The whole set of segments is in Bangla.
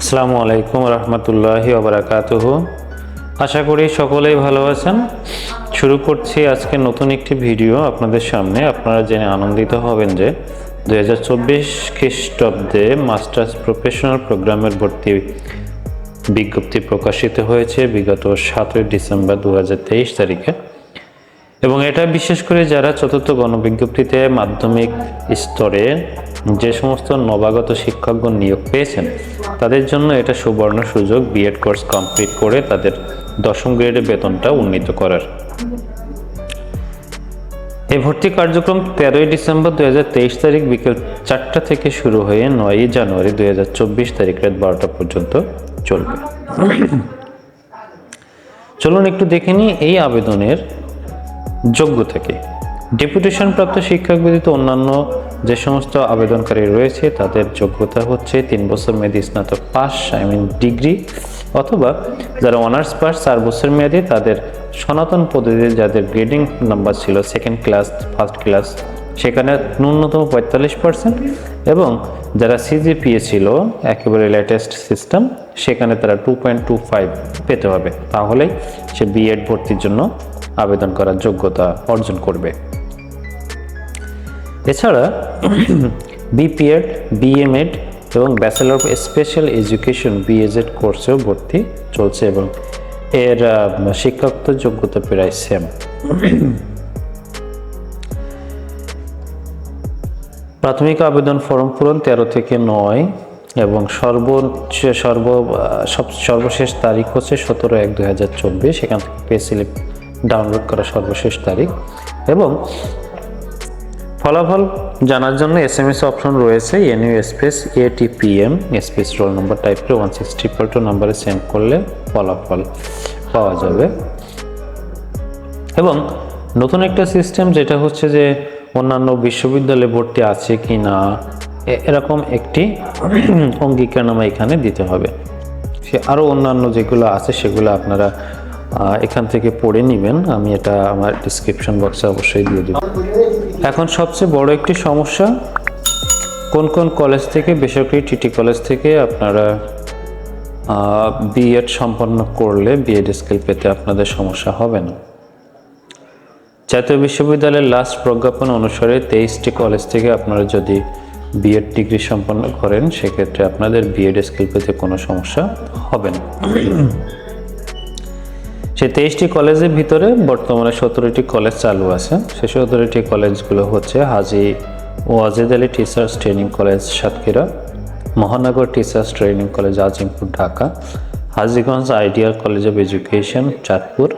আসসালামু আলাইকুম রহমতুল্লাহি ওবরাকাতুহু আশা করি সকলেই ভালো আছেন। শুরু করছি আজকে নতুন একটি ভিডিও আপনাদের সামনে। আপনারা জেনে আনন্দিত হবেন যে দু হাজার চব্বিশ খ্রিস্টাব্দে মাস্টার্স প্রফেশনাল প্রোগ্রামের ভর্তি বিজ্ঞপ্তি প্রকাশিত হয়েছে বিগত সাতই ডিসেম্বর দু হাজার তেইশ তারিখে। এবং এটা বিশেষ করে যারা চতুর্থ গণবিজ্ঞপ্তিতে মাধ্যমিক স্তরে যে সমস্ত নবাগত শিক্ষকগণ নিয়োগ পেয়েছেন, তাদের জন্য এটা সুবর্ণ সুযোগ বিএড কোর্স কমপ্লিট করে তাদের দশম গ্রেডের বেতনটা উন্নীত করার। এই ভর্তি কার্যক্রম তেরোই ডিসেম্বর দুই হাজার তেইশ তারিখ বিকেল চারটা থেকে শুরু হয়ে নয়ই জানুয়ারি দুই হাজার চব্বিশ তারিখ রাত বারোটা পর্যন্ত চলবে। চলুন একটু দেখে নিই এই আবেদনের যোগ্যতা থাকে। ডেপুটেশন প্রাপ্ত শিক্ষক ব্যতীত অন্যান্য যে সমস্ত আবেদনকারী রয়েছে, তাদের যোগ্যতা হচ্ছে তিন বছর মেয়াদী স্নাতক পাস, আই মিন ডিগ্রি, অথবা যারা অনার্স পাস, চার বছর মেয়াদী, তাদের সনাতন পদ্ধতিতে যাদের গ্রেডিং নাম্বার ছিল সেকেন্ড ক্লাস ফার্স্ট ক্লাস সেখানে ন্যূনতম পঁয়তাল্লিশ পার্সেন্ট এবং যারা সিজিপিএ ছিল, একেবারে লেটেস্ট সিস্টেম সেখানে তারা টু পয়েন্ট টু ফাইভ পেতে হবে। তাহলেই সে বিএড ভর্তির জন্য আবেদন করার যোগ্যতা অর্জন করবে। এছাড়া বিপিএড, বিএমএড এবং ব্যাচেলর অফ স্পেশাল এডুকেশন বিএজেড কোর্সেও ভর্তি চলছে এবং এর শিক্ষাগত যোগ্যতা প্রায় সেম প্রাথমিক আবেদন ফর্ম পূরণ তেরো থেকে নয় এবং সর্বোচ্চ, সর্ব সর্বশেষ তারিখ হচ্ছে সতেরো এক দুই হাজার চব্বিশ। সেখান থেকে পে স্লিপ ডাউনলোড করা সর্বশেষ তারিখ এবং ফলাফল জানার জন্য এস এম এস অপশন রয়েছে NU space ATPM space roll number type করে ওয়ান সিক্স ট্রিপল টু নাম্বারে সেন্ড করলে ফলাফল পাওয়া যাবে। এবং নতুন একটা সিস্টেম যেটা হচ্ছে যে অন্যান্য বিশ্ববিদ্যালয়ে ভর্তি আছে কি না এরকম একটি অঙ্গীকারনামা এখানে দিতে হবে। সে আরও অন্যান্য যেগুলো আছে সেগুলো আপনারা এখান থেকে পড়ে নেবেন। আমি এটা আমার ডিসক্রিপশন বক্সে অবশ্যই দিয়ে দেব। এখন সবচেয়ে বড় একটি সমস্যা, কোন কোন কলেজ থেকে, বেসরকারি টিটি কলেজ থেকে আপনারা বিএড সম্পন্ন করলে বিএড স্কেল পেতে আপনাদের সমস্যা হবে না। জাতীয় বিশ্ববিদ্যালয়ের লাস্ট প্রজ্ঞাপন অনুসারে তেইশটি কলেজ থেকে আপনারা যদি বিএড ডিগ্রি সম্পন্ন করেন, সেক্ষেত্রে আপনাদের বিএড স্কেল পেতে কোনো সমস্যা হবে না। সেই তেইশটি কলেজের ভিতরে বর্তমানে সতেরোটি কলেজ চালু আছে। সেই সতেরোটি কলেজগুলো হচ্ছে Haji Wajed Ali teachers training college Satkhira, Mohanagar teachers training college Azimpur, Dhaka, Hajiganj ideal college of education Chandpur.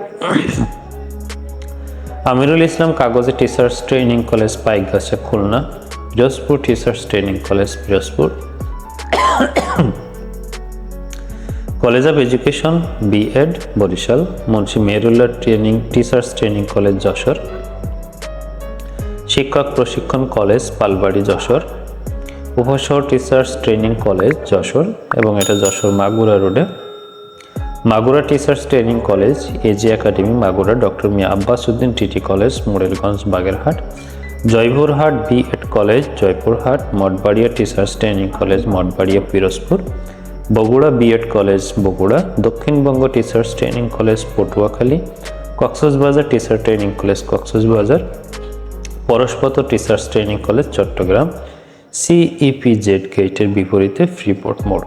Amirul Islam কাগজে teachers training college Paikgachha, Khulna Pirojpur teachers training college Pirojpur. College of education BEd Barishal Munshi Mehrullah training teachers training college Jessore শিক্ষক প্রশিক্ষণ কলেজ পালবাড়ি যশোর উপশহর টিচার্স ট্রেনিং কলেজ যশোর এবং এটা যশোর মাগুরা রোডে Magura teachers training college AG academy Magura doctor Mia Abbas Uddin TT college Morrelganj Bagerhat Joypurhat B Ed college Joypurhat Mathbaria teachers training college Mathbaria Pirojpur Bogura BEd college Bogura, Dakshinbanga teachers training college Patuakhali, Cox's Bazar teacher training college Cox's Bazar, পরশপত teachers training college Chattogram CEPZ গেটের বিপরীতে ফ্রিপোর্ট মোড়।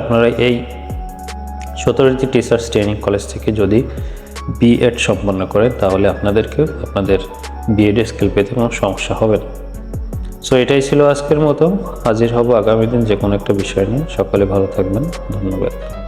আপনারা এই সতেরোটি টিচার্স ট্রেনিং কলেজ থেকে যদি বিএড সম্পন্ন করেন, তাহলে আপনাদেরকে আপনাদের বিএড স্কিল পেতে কোনো সমস্যা হবে না। সো এটাই ছিল আজকের মতো। হাজির হব আগামী দিন যে কোনো একটা বিষয় নিয়ে। সকালে ভালো থাকবেন। ধন্যবাদ।